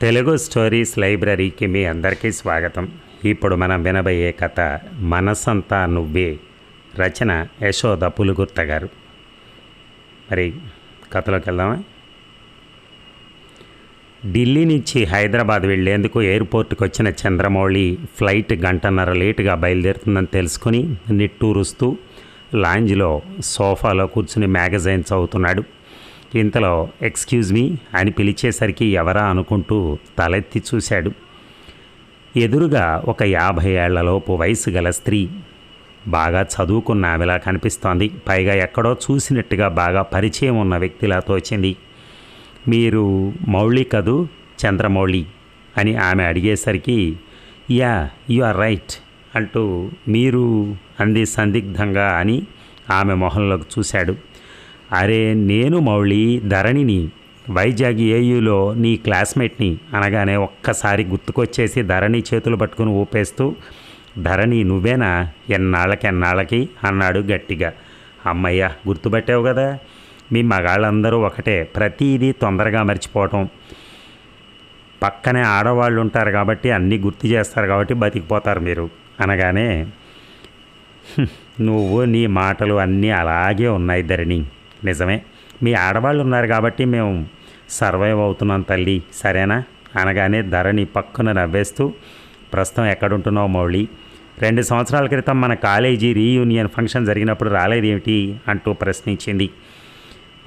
Telugu stories లైబ్రరీకి మీ అందరికీ స్వాగతం. ఇప్పుడు మనం వినబోయే కథ మనసంతా నువ్వే. రచన యశోద పులుగుర్త గారు. మరి కథలోకి వెళ్దామా? ఢిల్లీ నుంచి హైదరాబాద్ వెళ్ళేందుకు ఎయిర్పోర్ట్కి వచ్చిన చంద్రమౌళి ఫ్లైట్ గంటన్నర లేటుగా బయలుదేరుతుందని తెలుసుకుని నిట్టూరుస్తూ లాంజ్లో సోఫాలో కూర్చుని మ్యాగజైన్ చదువుతున్నాడు. ఇంతలో ఎక్స్క్యూజ్ మీ అని పిలిచేసరికి ఎవరా అనుకుంటూ తలెత్తి చూశాడు. ఎదురుగా ఒక యాభై ఏళ్ళలోపు వయసు గల స్త్రీ. బాగా చదువుకున్న ఆమెలా కనిపిస్తోంది. పైగా ఎక్కడో చూసినట్టుగా బాగా పరిచయం ఉన్న వ్యక్తిలా తోచింది. మీరు మౌళి కదూ? చంద్రమౌళి అని ఆమె అడిగేసరికి యా యు ఆర్ రైట్ అంటూ మీరు అంది సందిగ్ధంగా అని ఆమె మొహంలోకి చూశాడు. అరే నేను మౌళి ధరణిని వైజాగ్ ఏయులో నీ క్లాస్మేట్ని అనగానే ఒక్కసారి గుర్తుకొచ్చేసి ధరణి చేతులు పట్టుకుని ఊపేస్తూ ధరణి నువ్వేనా? ఎన్నాళ్ళకి ఎన్నాళ్ళకి అన్నాడు గట్టిగా. అమ్మయ్య గుర్తుపట్టావు కదా? మీ మగాళ్ళందరూ ఒకటే ప్రతిదీ తొందరగా మర్చిపోవటం. పక్కనే ఆడవాళ్ళు ఉంటారు కాబట్టి అన్నీ గుర్తు చేస్తారు కాబట్టి బతికిపోతారు మీరు. అనగానే నువ్వు నీ మాటలు అన్నీ అలాగే ఉన్నాయి ధరణి. నిజమే. మీ ఆడవాళ్ళు ఉన్నారు కాబట్టి మేము సర్వైవ్ అవుతున్నాం తల్లి. సరేనా? అనగానే ధరణి పక్కన నవ్వేస్తూ ప్రస్తుతం ఎక్కడుంటున్నావు మౌళి? రెండు సంవత్సరాల క్రితం మన కాలేజీ రీయూనియన్ ఫంక్షన్ జరిగినప్పుడు రాలేదేమిటి? అంటూ ప్రశ్నించింది.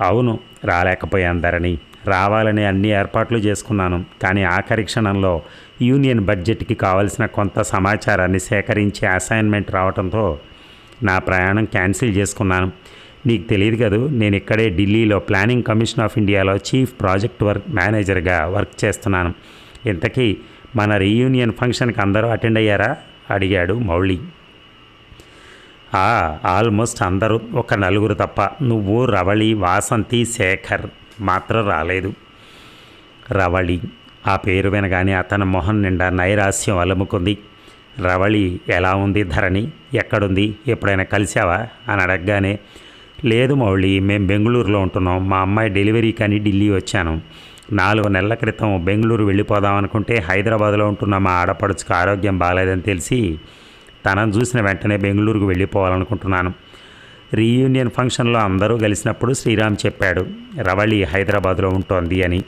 అవును రాలేకపోయాను ధరణి. రావాలని అన్ని ఏర్పాట్లు చేసుకున్నాను. కానీ ఆఖరి క్షణంలో యూనియన్ బడ్జెట్కి కావలసిన కొంత సమాచారాన్ని సేకరించి అసైన్మెంట్ రావడంతో నా ప్రయాణం క్యాన్సిల్ చేసుకున్నాను. నీకు తెలియదు కదూ నేను ఇక్కడే ఢిల్లీలో ప్లానింగ్ కమిషన్ ఆఫ్ ఇండియాలో చీఫ్ ప్రాజెక్ట్ వర్క్ మేనేజర్గా వర్క్ చేస్తున్నాను. ఇంతకీ మన రీయూనియన్ ఫంక్షన్కి అందరూ అటెండ్ అయ్యారా? అడిగాడు మౌళి. ఆల్మోస్ట్ అందరూ ఒక నలుగురు తప్ప. నువ్వు రవళి వాసంతి శేఖర్ మాత్రం రాలేదు. రవళి ఆ పేరు వినగానే అతని మొహం నిండా నైరాస్యం అలముకుంది. రవళి ఎలా ఉంది ధరణి? ఎక్కడుంది? ఎప్పుడైనా కలిసావా? అని అడగగానే లేదు మౌళి మేము బెంగళూరులో ఉంటున్నాం. మా అమ్మాయి డెలివరీ కానీ ఢిల్లీ వచ్చాను. నాలుగు నెలల క్రితం బెంగళూరు వెళ్ళిపోదాం అనుకుంటే హైదరాబాద్లో ఉంటున్న మా ఆడపడుచుకు ఆరోగ్యం బాగాలేదని తెలిసి తనను చూసిన వెంటనే బెంగళూరుకు వెళ్ళిపోవాలనుకుంటున్నాను. రీయూనియన్ ఫంక్షన్లో అందరూ కలిసినప్పుడు శ్రీరామ్ చెప్పాడు రవళి హైదరాబాద్లో ఉంటోంది అని.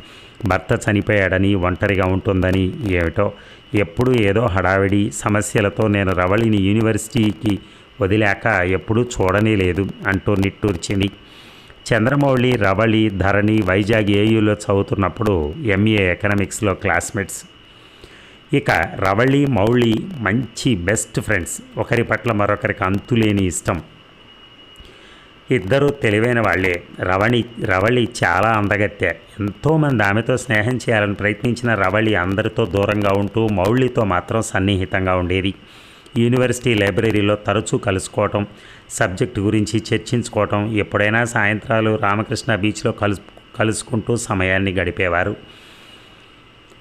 భర్త చనిపోయాడని ఒంటరిగా ఉంటుందని ఏమిటో? ఎప్పుడూ ఏదో హడావిడి సమస్యలతో నేను రవళిని యూనివర్సిటీకి వదిలాక ఎప్పుడూ చూడనే లేదు అంటూ నిట్టూర్చింది. చంద్రమౌళి రవళి ధరణి వైజాగ్ ఏయులో చదువుతున్నప్పుడు ఎంఏ ఎకనామిక్స్లో క్లాస్మేట్స్. ఇక రవళి మౌళి మంచి బెస్ట్ ఫ్రెండ్స్. ఒకరి పట్ల మరొకరికి అంతులేని ఇష్టం. ఇద్దరూ తెలివైన వాళ్ళే. రవణి రవళి చాలా అందగత్తె. ఎంతోమంది ఆమెతో స్నేహం చేయాలని ప్రయత్నించిన రవళి అందరితో దూరంగా ఉంటూ మౌళితో మాత్రం సన్నిహితంగా ఉండేది. యూనివర్సిటీ లైబ్రరీలో తరచూ కలుసుకోవటం సబ్జెక్ట్ గురించి చర్చించుకోవటం ఎప్పుడైనా సాయంత్రాలు రామకృష్ణ బీచ్లో కలుసు కలుసుకుంటూ సమయాన్ని గడిపేవారు.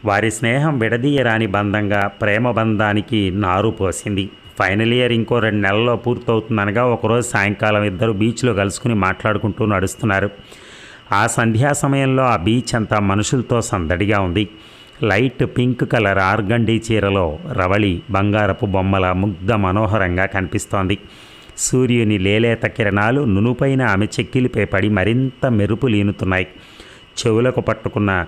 వారి స్నేహం విడదీయరాని బంధంగా ప్రేమ బంధానికి నారు పోసింది. ఫైనల్ ఇయర్ ఇంకో రెండు నెలల్లో పూర్తవుతుందనగా ఒకరోజు సాయంకాలం ఇద్దరు బీచ్లో కలుసుకుని మాట్లాడుకుంటూ నడుస్తున్నారు. ఆ సంధ్యా సమయంలో ఆ బీచ్ అంతా మనుషులతో సందడిగా ఉంది. లైట్ పింక్ కలర్ ఆర్గండి చీరలో రవళి బంగారపు బొమ్మల ముగ్ధ మనోహరంగా కనిపిస్తోంది. సూర్యుని లేలేత కిరణాలు నునుపైన ఆమె చెక్కిలిపై పడి మరింత మెరుపులీనుతున్నాయి. చెవులకు పట్టుకున్న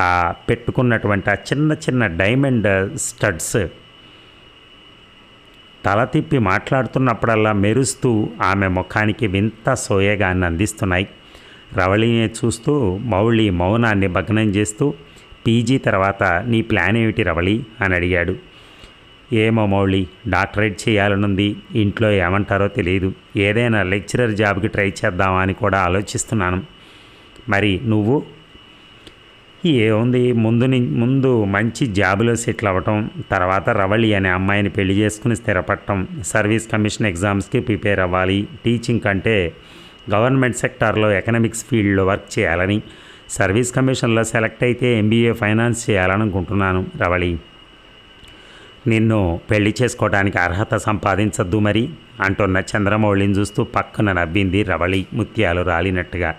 ఆ పెట్టుకున్నటువంటి ఆ చిన్న చిన్న డైమండ్ స్టడ్స్ తల తిప్పి మాట్లాడుతున్నప్పుడల్లా మెరుస్తూ ఆమె ముఖానికి వింత సోయగాన్ని అందిస్తున్నాయి. రవళిని చూస్తూ మౌళి మౌనాన్ని భగ్నం చేస్తూ పీజీ తర్వాత నీ ప్లాన్ ఏమిటి రవళి? అని అడిగాడు. ఏమో మౌళి డాక్టరేట్ చేయాలనుంది. ఇంట్లో ఏమంటారో తెలియదు ఏదైనా లెక్చరర్ జాబ్కి ట్రై చేద్దామా అని కూడా ఆలోచిస్తున్నాను. మరి నువ్వు? ఏముంది? ముందు ముందు మంచి జాబులో సెటిల్ అవ్వటం తర్వాత రవళి అనే అమ్మాయిని పెళ్ళి చేసుకుని స్థిరపడటం సర్వీస్ కమిషన్ ఎగ్జామ్స్కి ప్రిపేర్ అవ్వాలి. టీచింగ్ కంటే గవర్నమెంట్ సెక్టార్లో ఎకనామిక్స్ ఫీల్డ్లో వర్క్ చేయాలని సర్వీస్ కమిషన్లో సెలెక్ట్ అయితే ఎంబీఏ ఫైనాన్స్ చేయాలనుకుంటున్నాను రవళి. నిన్ను పెళ్ళి చేసుకోవడానికి అర్హత సంపాదించద్దు మరి అంటున్న చంద్రమౌళిని చూస్తూ పక్కన నవ్వింది రవళి ముత్యాలు రాలినట్టుగా.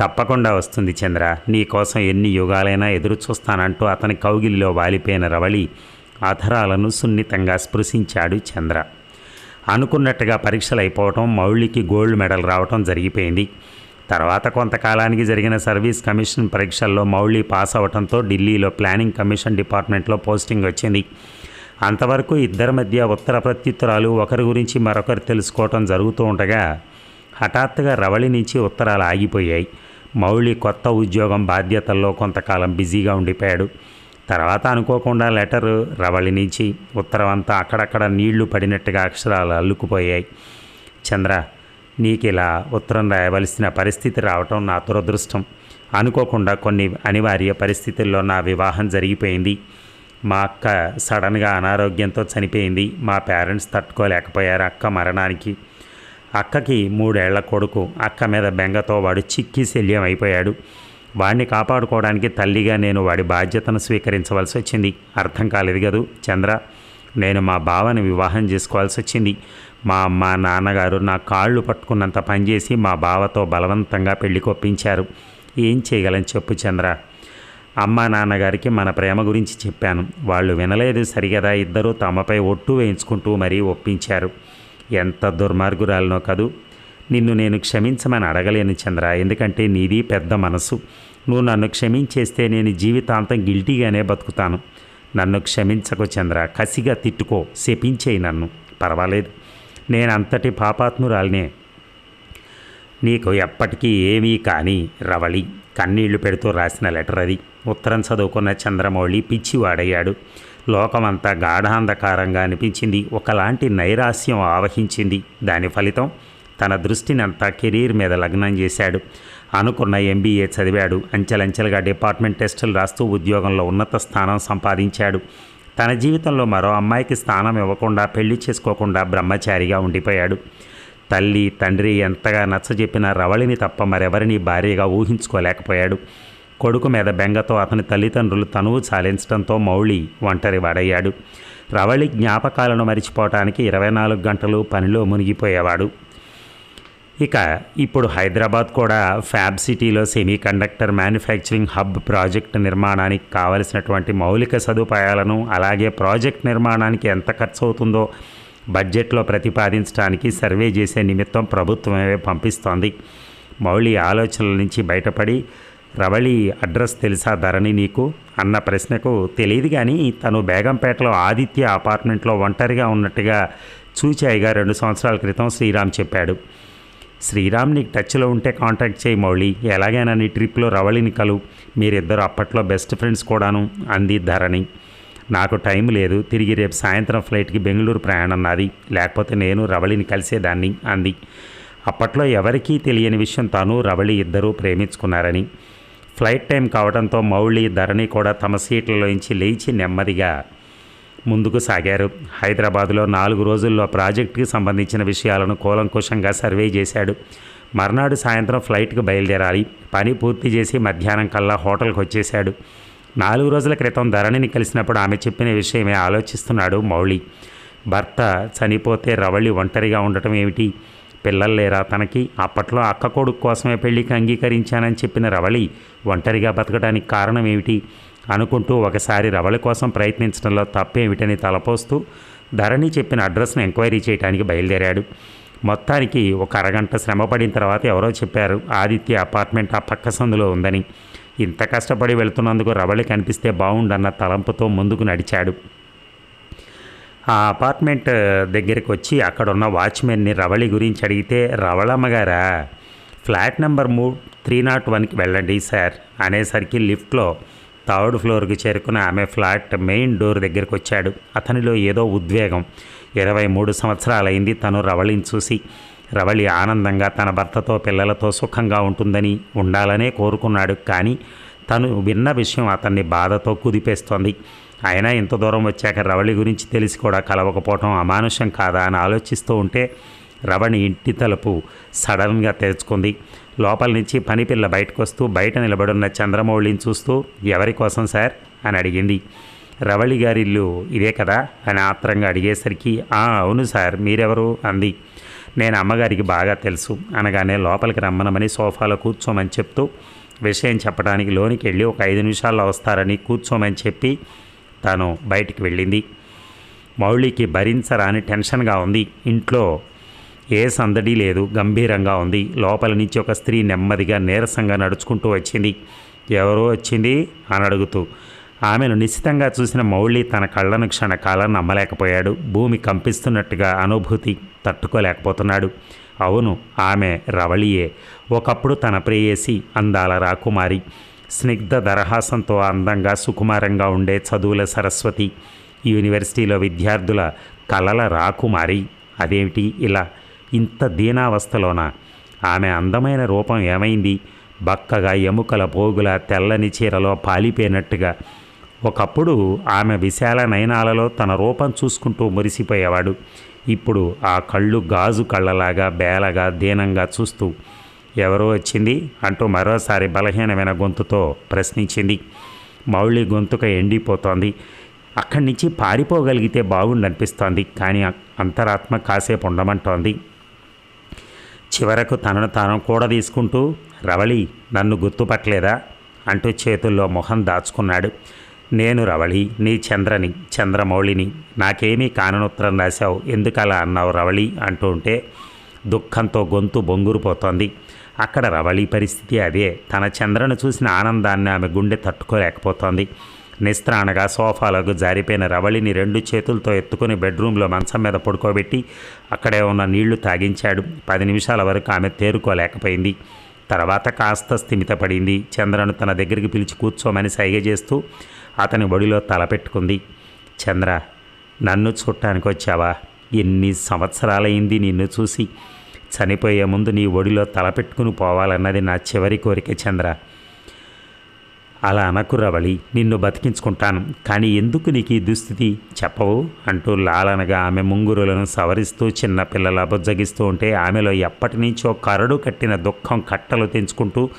తప్పకుండా వస్తుంది చంద్ర నీ కోసం ఎన్ని యుగాలైనా ఎదురు చూస్తానంటూ అతని కౌగిలిలో వాలిపోయిన రవళి అధరాలను సున్నితంగా స్పృశించాడు చంద్ర. అనుకున్నట్టుగా పరీక్షలు అయిపోవటం మౌళికి గోల్డ్ మెడల్ రావటం జరిగిపోయింది. తర్వాత కొంతకాలానికి జరిగిన సర్వీస్ కమిషన్ పరీక్షల్లో మౌళి పాస్ అవడంతో ఢిల్లీలో ప్లానింగ్ కమిషన్ డిపార్ట్మెంట్లో పోస్టింగ్ వచ్చింది. అంతవరకు ఇద్దరి మధ్య ఉత్తర ప్రత్యుత్తరాలు ఒకరి గురించి మరొకరు తెలుసుకోవటం జరుగుతూ ఉండగా హఠాత్తుగా రవళి నుంచి ఉత్తరాలు ఆగిపోయాయి. మౌళి కొత్త ఉద్యోగం బాధ్యతల్లో కొంతకాలం బిజీగా ఉండిపోయాడు. తర్వాత అనుకోకుండా లెటరు రవళి నుంచి ఉత్తరం అంతా అక్కడక్కడ నీళ్ళు పడినట్టుగా అక్షరాలు అల్లుకుపోయాయి. చంద్ర నీకు ఇలా ఉత్తరం రాయవలసిన పరిస్థితి రావటం నా దురదృష్టం. అనుకోకుండా కొన్ని అనివార్య పరిస్థితుల్లో నా వివాహం జరిగిపోయింది. మా అక్క సడన్గా అనారోగ్యంతో చనిపోయింది. మా పేరెంట్స్ తట్టుకోలేకపోయారు అక్క మరణానికి. అక్కకి మూడేళ్ళ కొడుకు. అక్క మీద బెంగతో వాడు చిక్కి శల్యం అయిపోయాడు. వాడిని కాపాడుకోవడానికి తల్లిగా నేను వాడి బాధ్యతను స్వీకరించవలసి వచ్చింది. అర్థం కాలేదు కదూ చంద్ర. నేను మా బావని వివాహం చేసుకోవాల్సి వచ్చింది. మా అమ్మ నాన్నగారు నా కాళ్ళు పట్టుకున్నంత పనిచేసి మా బావతో బలవంతంగా పెళ్ళి కొప్పించారు. ఏం చేయగలని చెప్పు చంద్ర. అమ్మ నాన్నగారికి మన ప్రేమ గురించి చెప్పాను. వాళ్ళు వినలేదు సరిగదా ఇద్దరూ తమపై ఒట్టు వేయించుకుంటూ మరీ ఒప్పించారు. ఎంత దుర్మార్గురాలనో కదూ. నిన్ను నేను క్షమించమని అడగలేను చంద్ర. ఎందుకంటే నీది పెద్ద మనసు నువ్వు నన్ను క్షమించేస్తే నేను జీవితాంతం గిల్టీగానే బతుకుతాను. నన్ను క్షమించకు చంద్ర. కసిగా తిట్టుకో. శపించేయి నన్ను. పర్వాలేదు. నేను అంతటి పాపాత్మురాలినే. నీకు ఎప్పటికీ ఏమీ కానీ రవళి కన్నీళ్ళు పెడుతూ రాసిన లెటర్ అది. ఉత్తరం చదువుకున్న చంద్రమౌళి పిచ్చివాడయ్యాడు. లోకమంతా గాఢాంధకారంగా అనిపించింది. ఒకలాంటి నైరాస్యం ఆవహించింది. దాని ఫలితం తన దృష్టినంతా కెరీర్ మీద లగ్నం చేశాడు. అనుకున్న ఎంబీఏ చదివాడు. అంచెలంచెలుగా డిపార్ట్మెంట్ టెస్టులు రాస్తూ ఉద్యోగంలో ఉన్నత స్థానం సంపాదించాడు. తన జీవితంలో మరో అమ్మాయికి స్థానం ఇవ్వకుండా పెళ్ళి చేసుకోకుండా బ్రహ్మచారిగా ఉండిపోయాడు. తల్లి తండ్రి ఎంతగా నచ్చజెప్పిన రవళిని తప్ప మరెవరిని భార్యగా ఊహించుకోలేకపోయాడు. కొడుకు మీద బెంగతో అతని తల్లిదండ్రులు తనువు చాలించడంతో మౌళి ఒంటరి వాడయ్యాడు. రవళి జ్ఞాపకాలను మరిచిపోవటానికి ఇరవై నాలుగు గంటలు పనిలో మునిగిపోయేవాడు. ఇక ఇప్పుడు హైదరాబాద్ కూడా ఫ్యాబ్ సిటీలో semiconductor manufacturing hub project నిర్మాణానికి కావలసినటువంటి మౌలిక సదుపాయాలను అలాగే ప్రాజెక్ట్ నిర్మాణానికి ఎంత ఖర్చు అవుతుందో బడ్జెట్లో ప్రతిపాదించడానికి సర్వే చేసే నిమిత్తం ప్రభుత్వమే పంపిస్తోంది. మౌళి ఆలోచనల నుంచి బయటపడి రవళి అడ్రస్ తెలుసా ధరణి నీకు? అన్న ప్రశ్నకు తెలియదు కానీ తను బేగంపేటలో ఆదిత్య అపార్ట్మెంట్లో ఒంటరిగా ఉన్నట్టుగా చూచాయిగా రెండు సంవత్సరాల క్రితం శ్రీరామ్ చెప్పాడు. శ్రీరామ్ నీకు టచ్లో ఉంటే కాంటాక్ట్ చేయి మౌళి. ఎలాగైనా నీ ట్రిప్లో రవళిని కలు. మీరిద్దరు అప్పట్లో బెస్ట్ ఫ్రెండ్స్ కూడాను అంది ధరణి. నాకు టైం లేదు. తిరిగి రేపు సాయంత్రం ఫ్లైట్కి బెంగళూరు ప్రయాణం నాది. లేకపోతే నేను రవళిని కలిసేదాన్ని అంది. అప్పట్లో ఎవరికీ తెలియని విషయం తాను రవళి ఇద్దరూ ప్రేమించుకున్నారని. ఫ్లైట్ టైం కావడంతో మౌళి ధరణి కూడా తమ సీట్లలోంచి లేచి నెమ్మదిగా ముందుకు సాగారు. హైదరాబాదులో నాలుగు రోజుల్లో ప్రాజెక్టుకి సంబంధించిన విషయాలను కూలంకుషంగా సర్వే చేశాడు. మర్నాడు సాయంత్రం ఫ్లైట్కి బయలుదేరాలి. పని పూర్తి చేసి మధ్యాహ్నం కల్లా హోటల్కి వచ్చేశాడు. నాలుగు రోజుల క్రితం ధరణిని కలిసినప్పుడు ఆమె చెప్పిన విషయమే ఆలోచిస్తున్నాడు మౌళి. భర్త చనిపోతే రవళి ఒంటరిగా ఉండటం ఏమిటి? పిల్లలు లేరా తనకి? అప్పట్లో అక్క కొడుకు కోసమే పెళ్ళికి అంగీకరించానని చెప్పిన రవళి ఒంటరిగా బతకడానికి కారణం ఏమిటి? అనుకుంటూ ఒకసారి రవళి కోసం ప్రయత్నించడంలో తప్పేమిటని తలపోస్తూ ధరణి చెప్పిన అడ్రస్ను ఎంక్వైరీ చేయడానికి బయలుదేరాడు. మొత్తానికి ఒక అరగంట శ్రమ పడిన తర్వాత ఎవరో చెప్పారు ఆదిత్య అపార్ట్మెంట్ ఆ పక్క సందులో ఉందని. ఇంత కష్టపడి వెళ్తున్నందుకు రవళి కనిపిస్తే బాగుండన్న తలంపుతో ముందుకు నడిచాడు. ఆ అపార్ట్మెంట్ దగ్గరికి వచ్చి అక్కడున్న వాచ్మెన్ని రవళి గురించి అడిగితే రవళమ్మగారా ఫ్లాట్ నెంబర్ మూ త్రీ నాట్ వన్కి వెళ్ళండి సార్ అనేసరికి లిఫ్ట్లో థర్డ్ ఫ్లోర్కి చేరుకున్న ఆమె ఫ్లాట్ మెయిన్ డోర్ దగ్గరికి వచ్చాడు. అతనిలో ఏదో ఉద్వేగం. ఇరవై మూడు సంవత్సరాలైంది తను రవళిని చూసి. రవళి ఆనందంగా తన భర్తతో పిల్లలతో సుఖంగా ఉంటుందని ఉండాలనే కోరుకున్నాడు. కానీ తను విన్న విషయం అతన్ని బాధతో కుదిపేస్తోంది. అయినా ఇంత దూరం వచ్చాక రవళి గురించి తెలిసి కూడా కలవకపోవటం అమానుషం కాదా అని ఆలోచిస్తూ ఉంటే రవణి ఇంటి తలుపు సడన్గా తెరుచుకుంది. లోపల నుంచి పనిపిల్ల బయటకు వస్తూ బయట నిలబడున్న చంద్రమౌళిని చూస్తూ ఎవరి కోసం సార్? అని అడిగింది. రవళి గారి ఇల్లు ఇదే కదా? అని ఆత్రంగా అడిగేసరికి "ఆ, అవును సార్ మీరెవరు? అంది. నేను అమ్మగారికి బాగా తెలుసు. అనగానే లోపలికి రమ్మనమని సోఫాలో కూర్చోమని చెప్తూ విషయం చెప్పడానికి లోనికి వెళ్ళి ఒక ఐదు నిమిషాల్లో వస్తారని కూర్చోమని చెప్పి తను బయటికి వెళ్ళింది. మౌళికి భరించరాని టెన్షన్గా ఉంది. ఇంట్లో ఏ సందడి లేదు. గంభీరంగా ఉంది. లోపల నుంచి ఒక స్త్రీ నెమ్మదిగా నీరసంగా నడుచుకుంటూ వచ్చింది. ఎవరో వచ్చింది? అని అడుగుతూ. ఆమెను నిశ్చితంగా చూసిన మౌళి తన కళ్ళను క్షణకాలం నమ్మలేకపోయాడు. భూమి కంపిస్తున్నట్టుగా అనుభూతి తట్టుకోలేకపోతున్నాడు. అవును ఆమె రవళియే. ఒకప్పుడు తన ప్రేయసి అందాల రాకుమారి. స్నిగ్ధ దరహాసంతో అందంగా సుకుమారంగా ఉండే చదువుల సరస్వతి. యూనివర్సిటీలో విద్యార్థుల కలల రాకుమారి. అదేమిటి ఇలా? ఇంత దీనావస్థలోన? ఆమె అందమైన రూపం ఏమైంది? బక్కగా ఎముకల పోగుల తెల్లని చీరలో పాలిపోయినట్టుగా. ఒకప్పుడు ఆమె విశాల నయనాలలో తన రూపం చూసుకుంటూ మురిసిపోయేవాడు. ఇప్పుడు ఆ కళ్ళు గాజు కళ్ళలాగా బేలగా దీనంగా చూస్తూ ఎవరో వచ్చింది అంటూ మరోసారి బలహీనమైన గొంతుతో ప్రశ్నించింది. మౌళి గొంతుక ఎండిపోతోంది. అక్కడి నుంచి పారిపోగలిగితే బాగుండనిపిస్తోంది కానీ అంతరాత్మ కాసేపు ఉండమంటోంది. చివరకు తనను తాను కూడా తీసుకుంటూ రవళి నన్ను గుర్తుపట్టలేదా? అంటూ చేతుల్లో మొహం దాచుకున్నాడు. నేను రవళి నీ చంద్రని చంద్రమౌళిని నాకేమీ కాననుత్తరం రాశావు ఎందుకలా అన్నావు రవళి? అంటూ ఉంటే దుఃఖంతో గొంతు బొంగురుపోతోంది. అక్కడ రవళి పరిస్థితి అదే. తన చంద్రను చూసిన ఆనందాన్ని ఆమె గుండె తట్టుకోలేకపోతోంది. నిస్త్రాణగా సోఫాలకు జారిపోయిన రవళిని రెండు చేతులతో ఎత్తుకుని బెడ్రూమ్లో మంచం మీద పడుకోబెట్టి అక్కడే ఉన్న నీళ్ళు తాగించాడు. పది నిమిషాల వరకు ఆమె తేరుకోలేకపోయింది. తర్వాత కాస్త స్థిమితపడింది చంద్రను తన దగ్గరికి పిలిచి కూర్చోమని సైగ చేస్తూ అతని ఒడిలో తలపెట్టుకుంది చంద్ర నన్ను చూడటానికి వచ్చావా? ఎన్ని సంవత్సరాలైంది నిన్ను చూసి. చనిపోయే ముందు నీ ఒడిలో తలపెట్టుకుని పోవాలన్నది నా చివరి కోరిక చంద్ర. అలా అనకు రవళి నిన్ను బతికించుకుంటాను. కానీ ఎందుకు నీకు ఈ దుస్థితి? చెప్పవు అంటూ లాలనగా ఆమె ముంగురులను సవరిస్తూ చిన్న పిల్లల బుజ్జగిస్తూ ఉంటే ఆమెలో ఎప్పటి నుంచో కరడు కట్టిన దుఃఖం కట్టలు తెంచుకుంటూ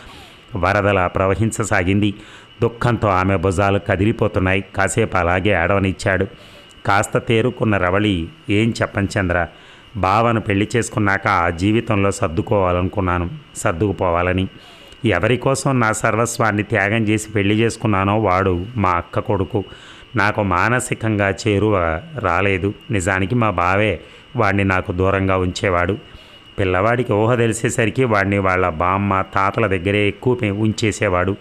వరదలా ప్రవహించసాగింది. దుఃఖంతో ఆమె భుజాలు కదిలిపోతున్నాయి. కాసేపు అలాగే ఆడవనిచ్చాడు కాస్త తేరుకున్న రవళి ఏం చెప్పని చంద్ర? బావను పెళ్ళి చేసుకున్నాక ఆ జీవితంలో సర్దుకోవాలనుకున్నాను. సర్దుకుపోవాలని. ఎవరి కోసం నా సర్వస్వాన్ని త్యాగం చేసి పెళ్ళి చేసుకున్నానో వాడు మా అక్క కొడుకు. నాకు మానసికంగా చేరువ రాలేదు. నిజానికి మా బావే వాడిని నాకు దూరంగా ఉంచేవాడు. పిల్లవాడికి ఊహ తెలిసేసరికి వాడిని వాళ్ళ బామ్మ తాతల దగ్గరే ఎక్కువ ఉంచేసేవాడు.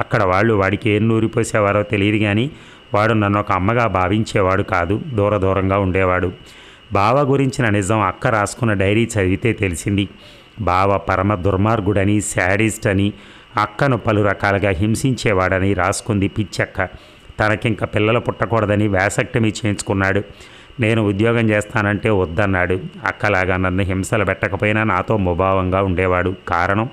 అక్కడ వాళ్ళు వాడికి ఏం నూరిపోసేవారో తెలియదు కానీ వాడు నన్ను ఒక అమ్మగా భావించేవాడు కాదు. దూర దూరంగా ఉండేవాడు. బావ గురించిన నిజం అక్క రాసుకున్న డైరీ చదివితే తెలిసింది. బావ పరమ దుర్మార్గుడని శాడిస్ట్ అని అక్కను పలు రకాలుగా హింసించేవాడని రాసుకుంది పిచ్చక్క. తనకింక పిల్లలు పుట్టకూడదని వ్యాసక్టమీ చేయించుకున్నాడు. నేను ఉద్యోగం చేస్తానంటే వద్దన్నాడు. అక్కలాగా నన్ను హింసలు పెట్టకపోయినా నాతో ముభావంగా ఉండేవాడు. కారణం?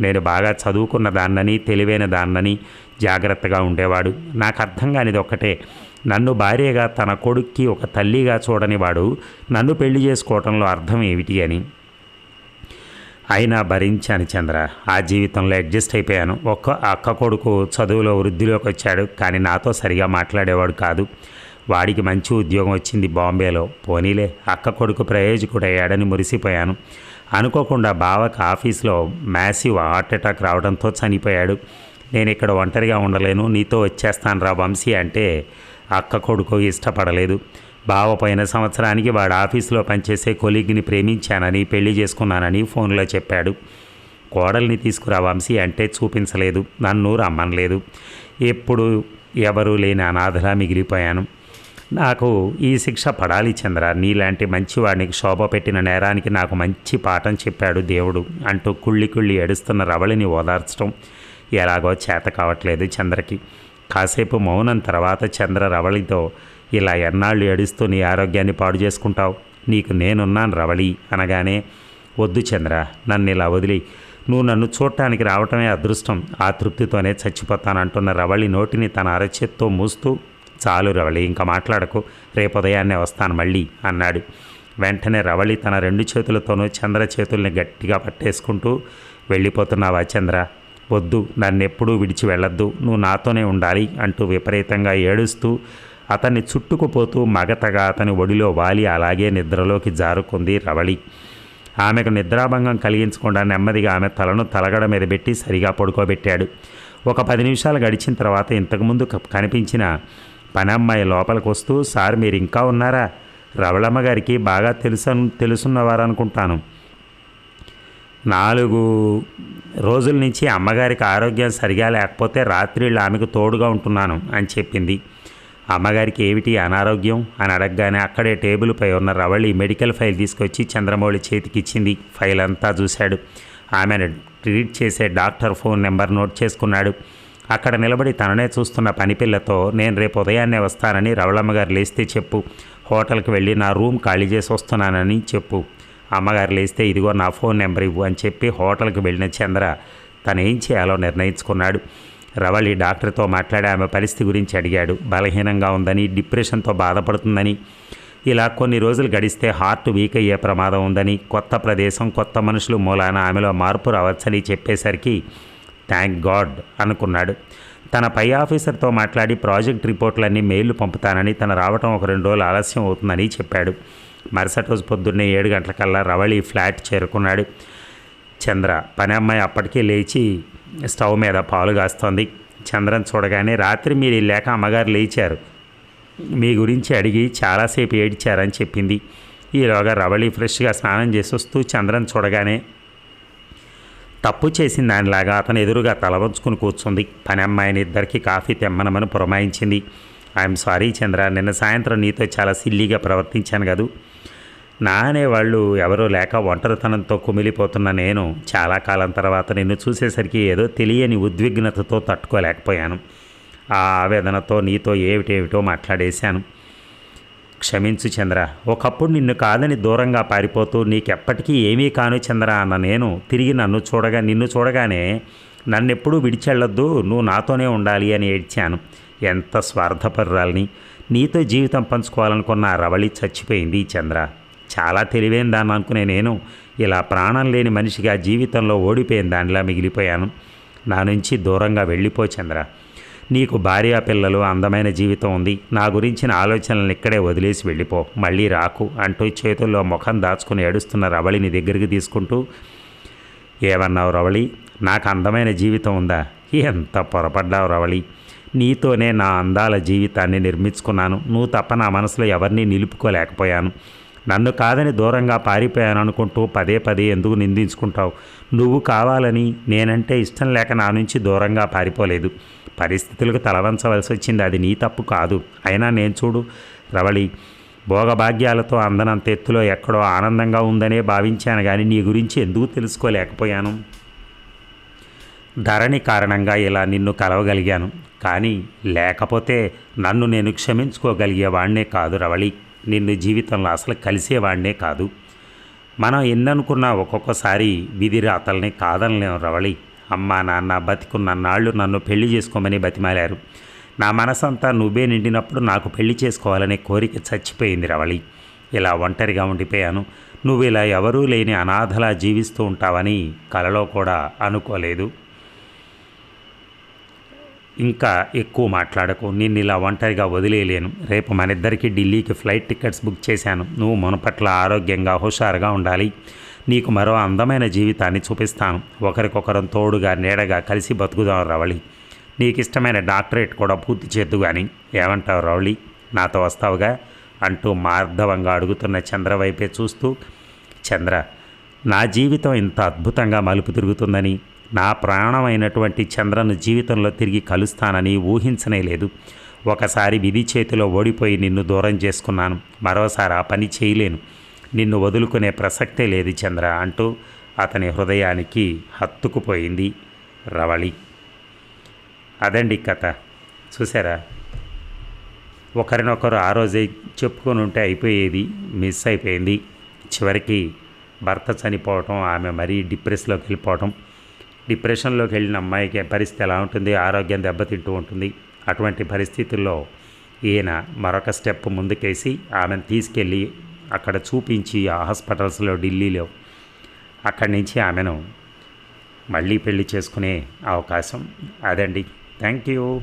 నేను బాగా చదువుకున్న దాన్నని తెలివైన దాన్నని జాగ్రత్తగా ఉండేవాడు. నాకు అర్థం కానిది ఒక్కటే. నన్ను భార్యగా తన కొడుక్కి ఒక తల్లిగా చూడనివాడు. నన్ను పెళ్ళి చేసుకోవటంలో అర్థం ఏమిటి అని. అయినా భరించాను చంద్ర. ఆ జీవితంలో అడ్జస్ట్ అయిపోయాను. ఒక్క అక్క కొడుకు చదువులో వృద్ధిలోకి వచ్చాడు. కానీ నాతో సరిగా మాట్లాడేవాడు కాదు. వాడికి మంచి ఉద్యోగం వచ్చింది బాంబేలో. పోనీలే అక్క కొడుకు ప్రయోజకుడయ్యాడని మురిసిపోయాను. అనుకోకుండా బావకు ఆఫీస్లో మ్యాసివ్ హార్ట్ అటాక్ రావడంతో చనిపోయాడు. నేను ఇక్కడ ఒంటరిగా ఉండలేను. నీతో వచ్చేస్తాను రా వంశీ అంటే అక్క కొడుకు ఇష్టపడలేదు. బావ పోయిన సంవత్సరానికి వాడు ఆఫీసులో పనిచేసే కొలీగ్ని ప్రేమించానని పెళ్ళి చేసుకున్నానని ఫోన్లో చెప్పాడు. కోడల్ని తీసుకురా వంశీ అంటే చూపించలేదు. నన్ను రమ్మనలేదు. ఎప్పుడు ఎవరూ లేని అనాథలా మిగిలిపోయాను. నాకు ఈ శిక్ష పడాలి చంద్ర. నీలాంటి మంచివాడికి శోభ పెట్టిన నేరానికి నాకు మంచి పాఠం చెప్పాడు దేవుడు. అంటూ కుళ్ళి కుళ్ళి ఏడుస్తున్న రవళిని ఓదార్చడం ఎలాగో చేత కావట్లేదు చంద్రకి. కాసేపు మౌనం తర్వాత చంద్ర రవళితో ఇలా ఎన్నాళ్ళు ఏడుస్తూ నీ ఆరోగ్యాన్ని పాడు చేసుకుంటావు? నీకు నేనున్నాను రవళి అనగానే వద్దు చంద్ర నన్ను ఇలా వదిలి నువ్వు నన్ను చూడటానికి రావటమే అదృష్టం. ఆ తృప్తితోనే చచ్చిపోతానంటున్న రవళి నోటిని తన అరచేత్తో మూస్తూ చాలు రవళి ఇంకా మాట్లాడకు. రేపు ఉదయాన్నే వస్తాను మళ్ళీ అన్నాడు. వెంటనే రవళి తన రెండు చేతులతోనూ చంద్ర చేతుల్ని గట్టిగా పట్టేసుకుంటూ వెళ్ళిపోతున్నావా చంద్ర? వద్దు నన్నెప్పుడూ విడిచి వెళ్ళొద్దు. నువ్వు నాతోనే ఉండాలి అంటూ విపరీతంగా ఏడుస్తూ అతన్ని చుట్టుకుపోతూ మగతగా అతని ఒడిలో వాలి అలాగే నిద్రలోకి జారుకుంది రవళి. ఆమెకు నిద్రాభంగం కలిగించకుండా నెమ్మదిగా ఆమె తలను తలగడ మీద పెట్టి సరిగా పడుకోబెట్టాడు. ఒక పది నిమిషాలు గడిచిన తర్వాత ఇంతకుముందు కనిపించిన పనమ్మాయి లోపలికి వస్తూ సార్ మీరు ఇంకా ఉన్నారా? రవళమ్మ గారికి బాగా తెలుసు తెలుసున్నవారు అనుకుంటాను నాలుగు రోజుల నుంచి అమ్మగారికి ఆరోగ్యం సరిగా లేకపోతే రాత్రిళ్ళు ఆమెకు తోడుగా ఉంటున్నాను అని చెప్పింది. అమ్మగారికి ఏమిటి అనారోగ్యం? అని అడగగానే అక్కడే టేబుల్పై ఉన్న రవళి మెడికల్ ఫైల్ తీసుకొచ్చి చంద్రమౌళి చేతికిచ్చింది. ఫైల్ అంతా చూశాడు. ఆమెను ట్రీట్ చేసే డాక్టర్ ఫోన్ నెంబర్ నోట్ చేసుకున్నాడు. అక్కడ నిలబడి తననే చూస్తున్న పనిపిల్లతో నేను రేపు ఉదయాన్నే వస్తానని రవళమ్మగారు లేస్తే చెప్పు. హోటల్కి వెళ్ళి నా రూమ్ ఖాళీ చేసి వస్తున్నానని చెప్పు. అమ్మగారు లేస్తే ఇదిగో నా ఫోన్ నెంబర్ ఇవ్వు అని చెప్పి హోటల్కి వెళ్ళిన చంద్ర తను ఏం చేయాలో నిర్ణయించుకున్నాడు. రవళి డాక్టర్తో మాట్లాడి ఆమె పరిస్థితి గురించి అడిగాడు. బలహీనంగా ఉందని డిప్రెషన్తో బాధపడుతుందని ఇలా కొన్ని రోజులు గడిస్తే హార్ట్ వీక్ అయ్యే ప్రమాదం ఉందని కొత్త ప్రదేశం కొత్త మనుషులు మూలాన ఆమెలో మార్పు రావచ్చని చెప్పేసరికి థ్యాంక్ గాడ్ అనుకున్నాడు. తన పై ఆఫీసర్తో మాట్లాడి ప్రాజెక్ట్ రిపోర్ట్లన్నీ మెయిల్ పంపుతానని తన రావటం ఒక రెండు రోజులు ఆలస్యం అవుతుందని చెప్పాడు. మరుసటి రోజు పొద్దున్నే ఏడు గంటలకల్లా రవళి ఫ్లాట్ చేరుకున్నాడు. చంద్ర పని అమ్మాయి అప్పటికే లేచి స్టవ్ మీద పాలు కాస్తోంది. చంద్రన్ చూడగానే రాత్రి మీరు లేక అమ్మగారు లేచారు. మీ గురించి అడిగి చాలాసేపు ఏడ్చారని చెప్పింది. ఈలోగా రవళి ఫ్రెష్గా స్నానం చేసి వస్తూ చంద్రన్ చూడగానే తప్పు చేసిన దానిలాగా అతను ఎదురుగా తలవంచుకుని కూర్చుంది. పని అమ్మాయిని ఇద్దరికి కాఫీ తెమ్మనమని పురమాయించింది. ఐఎమ్ సారీ చంద్ర నిన్న సాయంత్రం నీతో చాలా సిల్లీగా ప్రవర్తించాను కదూ. నా అనేవాళ్ళు ఎవరూ లేక ఒంటరితనంతో కుమిలిపోతున్న నేను చాలా కాలం తర్వాత నిన్ను చూసేసరికి ఏదో తెలియని ఉద్విగ్నతతో తట్టుకోలేకపోయాను. ఆ ఆవేదనతో నీతో ఏమిటేమిటో మాట్లాడేశాను. క్షమించు చంద్ర ఒకప్పుడు నిన్ను కాదని దూరంగా పారిపోతూ నీకెప్పటికీ ఏమీ కాను చంద్ర అన్న నేను తిరిగి నన్ను చూడగా నిన్ను చూడగానే నన్నెప్పుడూ విడిచెళ్ళొద్దు నువ్వు నాతోనే ఉండాలి అని ఏడ్చాను. ఎంత స్వార్థపర్రాలని. నీతో జీవితం పంచుకోవాలనుకున్న రవళి చచ్చిపోయింది చంద్ర. చాలా తెలివైన దాన్ని అనుకునే నేను. ఇలా ప్రాణం లేని మనిషిగా జీవితంలో ఓడిపోయిన దానిలా మిగిలిపోయాను. నా నుంచి దూరంగా వెళ్ళిపో చంద్ర. నీకు భార్యా పిల్లలు అందమైన జీవితం ఉంది. నా గురించిన ఆలోచనలను ఇక్కడే వదిలేసి వెళ్ళిపో. మళ్ళీ రాకు అంటూ చేతుల్లో ముఖం దాచుకుని ఏడుస్తున్న రవళిని దగ్గరికి తీసుకుంటూ ఏమన్నావు రవళి? నాకు అందమైన జీవితం ఉందా? ఎంత పొరపడ్డావు రవళి? నీతోనే నా అందాల జీవితాన్ని నిర్మించుకున్నాను. నువ్వు తప్ప నా మనసులో ఎవరిని నిలుపుకోలేకపోయాను. నన్ను కాదని దూరంగా పారిపోయాను అనుకుంటూ పదే పదే ఎందుకు నిందించుకుంటావు? నువ్వు కావాలని నేనంటే ఇష్టం లేక నా నుంచి దూరంగా పారిపోలేదు. పరిస్థితులకు తలవంచవలసి వచ్చింది. అది నీ తప్పు కాదు. అయినా నేను చూడు రవళి భోగభాగ్యాలతో అందనంత ఎత్తులో ఎక్కడో ఆనందంగా ఉందనే భావించాను కానీ నీ గురించి ఎందుకు తెలుసుకోలేకపోయాను? ధరణి కారణంగా ఇలా నిన్ను కలవగలిగాను. కానీ లేకపోతే నన్ను నేను క్షమించుకోగలిగేవాణ్ణే కాదు రవళి. నిన్ను జీవితంలో అసలు కలిసేవాడినే కాదు. మనం ఎన్ననుకున్నా ఒక్కొక్కసారి విధి రాతల్ని కాదనలేం రవళి. అమ్మా నాన్న బతికున్న నాళ్ళు నన్ను పెళ్ళి చేసుకోమని బతిమాలారు. నా మనసంతా నువ్వే నిండినప్పుడు నాకు పెళ్ళి చేసుకోవాలనే కోరిక చచ్చిపోయింది రవళి. ఇలా ఒంటరిగా ఉండిపోయాను. నువ్వు ఇలా ఎవరూ లేని అనాథలా జీవిస్తూ ఉంటావని కలలో కూడా అనుకోలేదు. ఇంకా ఎక్కువ మాట్లాడకు. నిన్ను ఇలా ఒంటరిగా వదిలేయలేను. రేపు మనిద్దరికీ ఢిల్లీకి ఫ్లైట్ టికెట్స్ బుక్ చేశాను. నువ్వు మునపట్ల ఆరోగ్యంగా హుషారుగా ఉండాలి. నీకు మరో అందమైన జీవితాన్ని చూపిస్తాను. ఒకరికొకరం తోడుగా నీడగా కలిసి బతుకుదాం రవళి. నీకు ఇష్టమైన డాక్టరేట్ కూడా పూర్తి చేద్దు కానీ ఏమంటావు రవళి? నాతో వస్తావుగా? అంటూ మార్ధవంగా అడుగుతున్న చంద్ర వైపే చూస్తూ చంద్ర నా జీవితం ఇంత అద్భుతంగా మలుపు తిరుగుతుందని నా ప్రాణమైనటువంటి చంద్రను జీవితంలో తిరిగి కలుస్తానని ఊహించనే లేదు. ఒకసారి విధి చేతిలో ఓడిపోయి నిన్ను దూరం చేసుకున్నాను. మరోసారి ఆ పని చేయలేను. నిన్ను వదులుకునే ప్రసక్తే లేదు చంద్ర అంటూ అతని హృదయానికి హత్తుకుపోయింది రవళి. అదండి కథ. చూసారా ఒకరినొకరు ఆ రోజే చెప్పుకొని ఉంటే అయిపోయేది మిస్ అయిపోయింది. చివరికి భర్త చనిపోవటం ఆమె మరీ డిప్రెస్లోకి వెళ్ళిపోవటం డిప్రెషన్లోకి వెళ్ళిన అమ్మాయికి పరిస్థితి ఎలా ఉంటుంది? ఆరోగ్యం దెబ్బతింటూ ఉంటుంది. అటువంటి పరిస్థితుల్లో ఈయన మరొక స్టెప్ ముందుకేసి ఆమెను తీసుకెళ్ళి అక్కడ చూపించి ఆ హాస్పిటల్స్లో ఢిల్లీలో అక్కడి నుంచి ఆమెను మళ్ళీ పెళ్ళి చేసుకునే అవకాశం అదండి. Thank you.